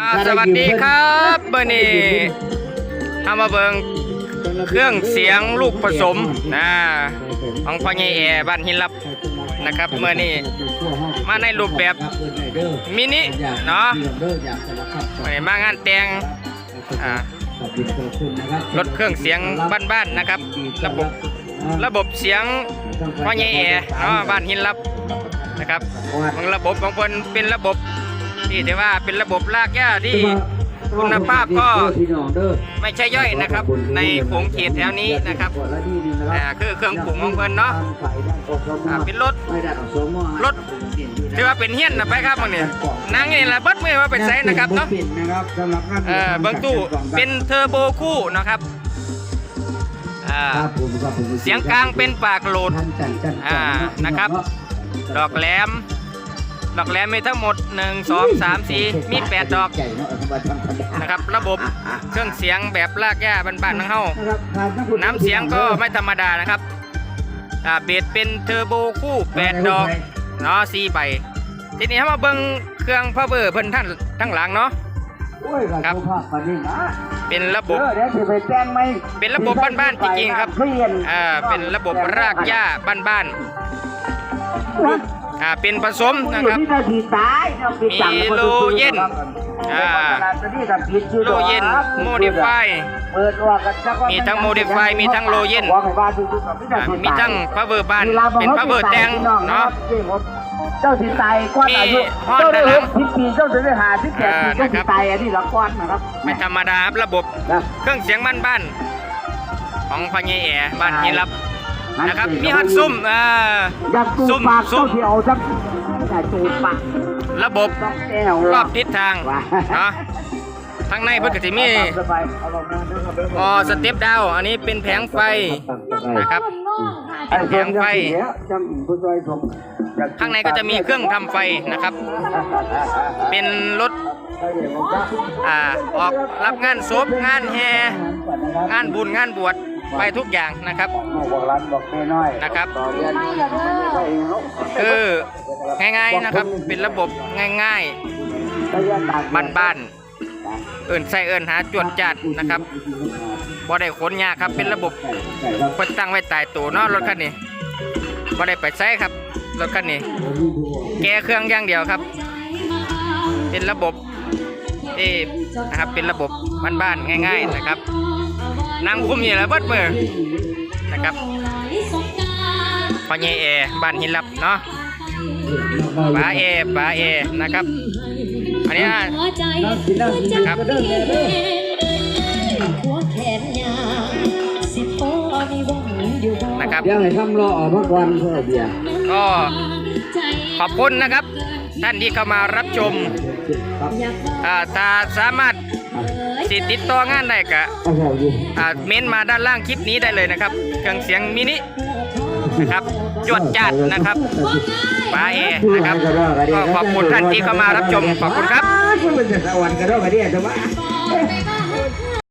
อ่าสวัสดีครับเบอร์นี้ทำมาเบิงเครื่องเสียงลูกผสมนะของพ่อใหญ่แอบ้านหินลับนะครับเมื่อนี้มาในรูปแบบมินิเนาะเมื่อนี้มางานแต่งอ่ารถเครื่องเสียงบ้านๆนะครับ ระบบระบบเสียงพ่อใหญ่แอเนาะบ้านหินลับนะครับของระบบของเพิ่นเป็นระบบ ที่ถือว่าเป็นระบบลากหญ้าที่คุณภาพก็ไม่ใช่ย่อยนะครับ ในขงเขตแถวนี้นะครับอ่าคือเครื่องปรุงของเพิ่นเนาะอ่าเป็นรถรถถือว่าเป็นเฮี้ยนนะไปครับบางเนี่ยนางนี่แหละเบิดมือว่าเป็นไซนะครับเนาะเออเบิ้งตู้เป็นเทอร์โบคู่นะครับอ่าเสียงกลางเป็นปากโหลดอ่านะครับ ดอกแหลม ดอกแหลมมีทั้งหมด 1 2 3 4 มี 8 ดอกนะครับ ระบบเครื่องเสียงแบบลากหญ้าบ้านๆทั้งเฮาน้ำเสียงก็ไม่ธรรมดานะครับเบสเป็นเทอร์โบคู่ 8 ดอกเนาะ4ใบ ทีนี้เรามาเบิ่งเครื่องพาวเวอร์เพิ่นท่านทั้งหลังเนาะครับเป็นระบบเป็นระบบบ้านๆจริงๆครับอ่าเป็นระบบรากหญ้าบ้านๆ อ่าเป็นผสมนะครับมีโลเย็นอ่าโลเย็นโมดิฟายมีทั้ง modify มีทั้ง low เย็นอ่ามีทั้งพาวเวอร์บ้านเป็นพาวเวอร์แต่งเนาะเจ้าสิตายก้อนอายุมีฮอดเจ้าได้ด้านหลัหงกสิบปีเจ้าจะได้หาสิบแปดปีอ่าเจ้านะคสิรับตายอันนี้ละก้อนนะครับไม่ธรรมดาครับระบบนะเครื่องเสียงบ้านๆของพังเยแอบ้านหินรับ นะครับมีฮอตซุ่มอ่าอยากจูซุ่บมปากซุ่เจ้ามที่เอาสักแต่จูบปากระบบต้องแก้วรอบทิศทางว่าเนาะทางในเพิ่นก็สิมีสบายเอาลงมาด้วยครับเด้ออสเต็ปดาวน์อันนี้เป็นแผงไฟนะครับเป็นแผงไฟจังผู้ช่วยผมอยข้างในก็จะมีเครื่องทำไฟนะครับ เป็นรถอ่าออกรับงานศพงานแห่งานบุญงานบวช ไปทุกอย่างนะครับบอกร้านบอกแม่น้อยนะครับต่อเรียนไม่ได้เองเนาะคือง่ายๆนะครับ เป็นระบบง่ายระยะต่างๆบ้านๆเอิ่นใส่เอิ่นหาจวดจัดนะครับบ่ได้ขนยากครับ เป็นระบบเพิ่นตั้งไว้ตายตัวเนาะรถคันนี้บ่ได้ไปใช้ครับรถคันนี้ แก้เครื่องอย่างเดียวครับ เป็นระบบที่นะครับเป็นระบบบ้านๆง่าย ๆนะครับ นั่งคุมอยู่แล้วเบิดมือนะครับพ่อใหญ่แอบ้านหินลับเนาะป้าเอป้าเอนะครับ อันนี้อะนะครับหัวแขนยาวสิพอมีหวังอยู่บ่นะครับเดี๋ยวให้ทำรอออกมาก่อนเพื่อเบียร์ก็ขอบคุณนะครับ ท่านที่เข้ามารับชมครับอยากบอกอ่าถ้าสามารถ สิติดต่องานได้ก็เอาบอกอยู่อ่าเม้นมาด้านล่างคลิปนี้ได้เลยนะครับ เครื่องเสียงมินินะครับจวดจัดนะครับป้าเอนะครับ ก็ขอบคุณท่านที่เข้ามารับชมขอบคุณครับ